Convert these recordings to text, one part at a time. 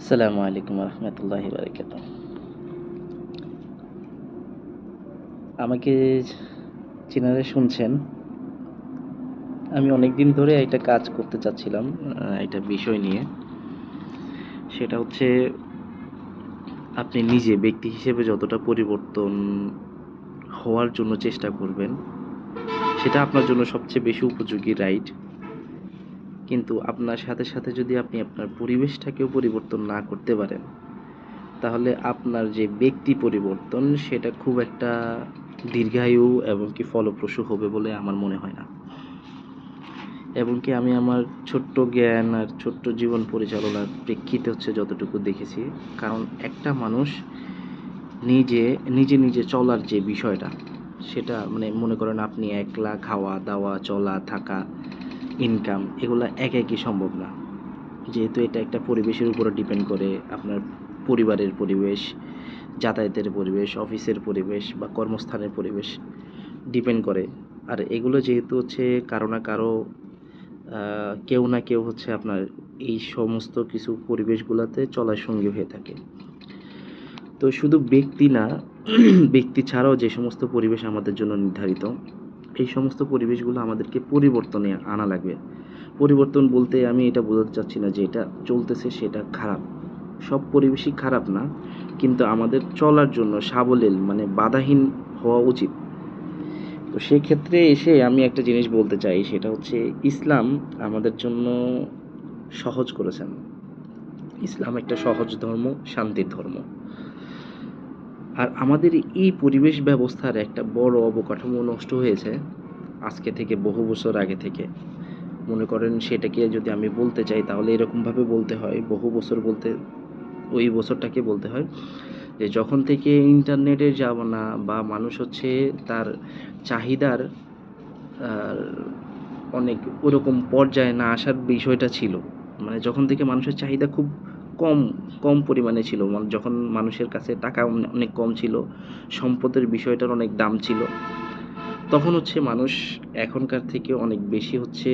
আসসালামু আলাইকুম রহমতুল্লাহি বারকাত আমাকে চিনারে শুনছেন। আমি অনেক দিন ধরে একটা কাজ করতে চাচ্ছিলাম একটা বিষয় নিয়ে। সেটা হচ্ছে, আপনি নিজে ব্যক্তি হিসেবে যতটা পরিবর্তন হওয়ার জন্য চেষ্টা করবেন, সেটা আপনার জন্য সবচেয়ে বেশি উপযোগী রাইট কিন্তু আপনার সাথে সাথে যদি আপনি আপনার পরিবেশটাকেও পরিবর্তন না করতে পারেন, তাহলে আপনার যে ব্যক্তি পরিবর্তন, সেটা খুব একটা দীর্ঘায়ু এবং কি ফলপ্রসূ হবে বলে আমার মনে হয় না। এবং কি আমি আমার ছোট্ট জ্ঞান আর ছোট্ট জীবন পরিচালনার প্রেক্ষিতে হচ্ছে যতটুকু দেখেছি, কারণ একটা মানুষ নিজে নিজে নিজে চলার যে বিষয়টা, সেটা মানে মনে করেন আপনি একলা খাওয়া দাওয়া চলা থাকা ইনকাম এগুলো এক একই সম্ভব না? যেহেতু এটা একটা পরিবেশের উপরে ডিপেন্ড করে, আপনার পরিবারের পরিবেশ, যাতায়াতের পরিবেশ, অফিসের পরিবেশ বা কর্মস্থানের পরিবেশ ডিপেন্ড করে। আর এগুলো যেহেতু হচ্ছে কারও না কারও কেউ না কেউ হচ্ছে আপনার এই সমস্ত কিছু পরিবেশগুলোতে চলার সঙ্গী হয়ে থাকে। তো শুধু ব্যক্তি না, ব্যক্তি ছাড়াও যে সমস্ত পরিবেশ আমাদের জন্য নির্ধারিত এই সমস্ত পরিবেশগুলো আমাদেরকে পরিবর্তনে আনা লাগবে। পরিবর্তন বলতে আমি এটা বোঝাতে চাচ্ছি না যে এটা চলতেছে, সেটা খারাপ। সব পরিবেশই খারাপ না, কিন্তু আমাদের চলার জন্য সাবলীল মানে বাধাহীন হওয়া উচিত। তো সেক্ষেত্রে এসে আমি একটা জিনিস বলতে চাই, সেটা হচ্ছে ইসলাম আমাদের জন্য সহজ করেছেন। ইসলাম একটা সহজ ধর্ম, শান্তির ধর্ম। আর আমাদের এই পরিবেশ ব্যবস্থার একটা বড় অবকাঠামো নষ্ট হয়েছে আজকে থেকে বহু বছর আগে থেকে। মনে করেন সেটাকে যদি আমি বলতে চাই, তাহলে এরকমভাবে বলতে হয়, বহু বছর বলতে, ওই বছরটাকে বলতে হয় যে যখন থেকে ইন্টারনেটের জামানা বা মানুষ হচ্ছে তার চাহিদার অনেক ওরকম পর্যায়ে না আসার বিষয়টা ছিল। মানে যখন থেকে মানুষের চাহিদা খুব কম কম পরিমাণে ছিল। মানে যখন মানুষের কাছে টাকা অনেক কম ছিল, সম্পদের বিষয়টার অনেক দাম ছিল, তখন হচ্ছে মানুষ এখনকার থেকে অনেক বেশি হচ্ছে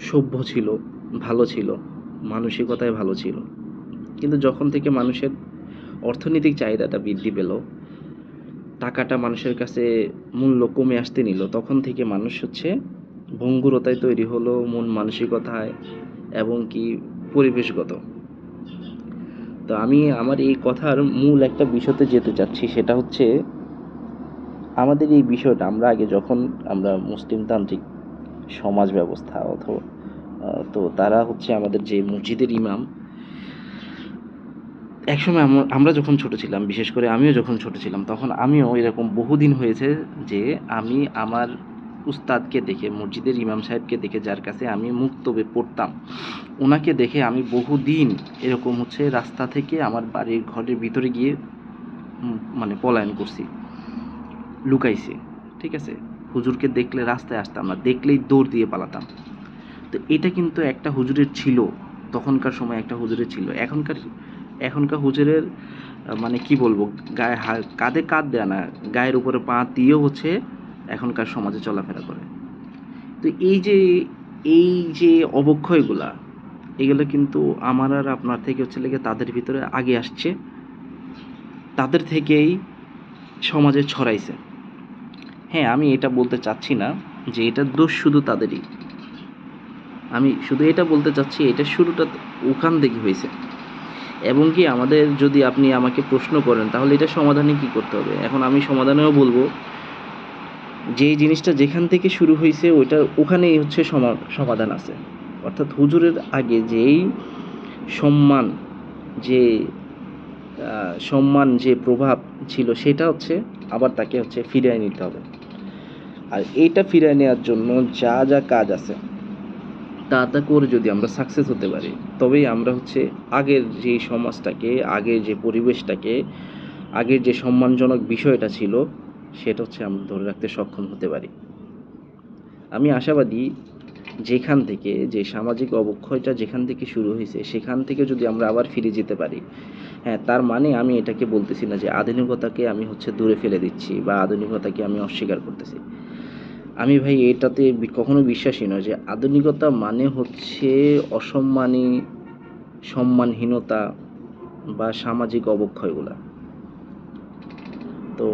সভ্য ছিল, ভালো ছিল, মানসিকতায় ভালো ছিল। কিন্তু যখন থেকে মানুষের অর্থনৈতিক চাহিদাটা বৃদ্ধি পেল, টাকাটা মানুষের কাছে মূল্য কমে আসতে নিল, তখন থেকে মানুষ হচ্ছে ভঙ্গুরতায় তৈরি হলো মন মানসিকতায় এবং কি পরিবেশগত। তো আমি আমার এই কথার মূল একটা বিষয়তে যেতে চাচ্ছি, সেটা হচ্ছে আমাদের এই বিষয়টা, আমরা আগে যখন আমরা মুসলিম তান্ত্রিক সমাজ ব্যবস্থা অথবা তো তারা হচ্ছে আমাদের যে মসজিদের ইমাম, একসময় আম- আমরা যখন ছোট ছিলাম, বিশেষ করে আমিও যখন ছোট ছিলাম, তখন আমিও এরকম বহুদিন হয়েছে যে আমি আমার উস্তাদকে দেখে, মসজিদের ইমাম সাহেবকে দেখে যার কাছে আমি মুক্তবে পড়তাম। ওনাকে দেখে আমি বহুদিন এরকম হচ্ছে রাস্তা থেকে আমার বাড়ির ঘরের ভিতরে গিয়ে মানে পলায়ন করছি, লুকাইছি, ঠিক আছে? হুজুরকে দেখলে রাস্তায় আসতাম না, দেখলেই দৌড় দিয়ে পালাতাম। তো এটা কিন্তু একটা হুজুরের ছিল, তখনকার সময় একটা হুজুরের ছিল। এখনকার এখনকার হুজুরের মানে কি বলব, গায়ে কাঁধে কাঁধ দেয় না, গায়ের উপরে পা দিয়েও হচ্ছে এখনকার সমাজে চলাফেরা করে। তো এই যে এই যে অবক্ষয়গুলা, এগুলো কিন্তু আমার আর আপনার থেকে হচ্ছে লেগে তাদের ভিতরে আগে আসছে। তাদের থেকেই সমাজে ছড়াইছে। হ্যাঁ আমি এটা বলতে চাচ্ছি না যে এটা দোষ শুধু তাদেরই। আমি শুধু এটা বলতে চাচ্ছি, এটা শুরুটা ওখান থেকে হয়েছে। এবং কি আমাদের যদি আপনি আমাকে প্রশ্ন করেন, তাহলে এটা সমাধানে কি করতে হবে? এখন আমি সমাধানেও বলব যে জিনিসটা যেখান থেকে শুরু হয়েছে ওইটা ওখানেই হচ্ছে সমা- সমাধান আছে। অর্থাৎ হুজুরের আগে যেই সম্মান, যে সম্মান, যে প্রভাব ছিল সেটা হচ্ছে আবার তাকে হচ্ছে ফিরিয়ে নিতে হবে। আর এইটা ফিরিয়ে নেওয়ার জন্য যা যা কাজ আছে, তা তা করে যদি আমরা সাকসেস হতে পারি, তবেই আমরা হচ্ছে আগের যে সমাজটাকে, আগের যে পরিবেশটাকে, আগের যে সম্মানজনক বিষয়টা ছিল সেটা হচ্ছে আমরা ধরে রাখতে সক্ষম হতে পারি। আমি আশাবাদী যেখান থেকে, যে সামাজিক অবক্ষয়টা যেখান থেকে শুরু হয়েছে, সেখান থেকে যদি আমরা আবার ফিরে যেতে পারি হ্যাঁ তার মানে আমি এটাকে বলতেছি না যে আধুনিকতাকে আমি হচ্ছে দূরে ফেলে দিচ্ছি বা আধুনিকতাকে আমি অস্বীকার করতেছি। আমি ভাই এটাতে কখনো বিশ্বাসী নয় যে আধুনিকতা মানে হচ্ছে অসম্মানী, সম্মানহীনতা বা সামাজিক অবক্ষয়গুলা। তো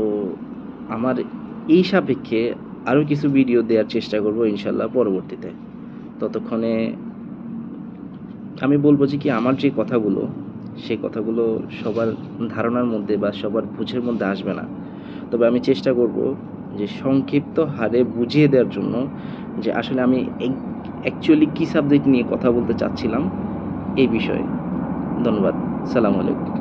আমার এই সাপেক্ষে আরও কিছু ভিডিও দেওয়ার চেষ্টা করব ইনশাল্লাহ পরবর্তীতে। ততক্ষণে আমি বলব যে কি, আমার যে কথাগুলো, সেই কথাগুলো সবার ধারণার মধ্যে বা সবার বুঝের মধ্যে আসবে না। তবে আমি চেষ্টা করব যে সংক্ষিপ্ত হারে বুঝিয়ে দেওয়ার জন্য যে আসলে আমি অ্যাকচুয়ালি কী সাবজেক্ট নিয়ে কথা বলতে চাচ্ছিলাম এই বিষয়ে। ধন্যবাদ। সালাম আলাইকুম।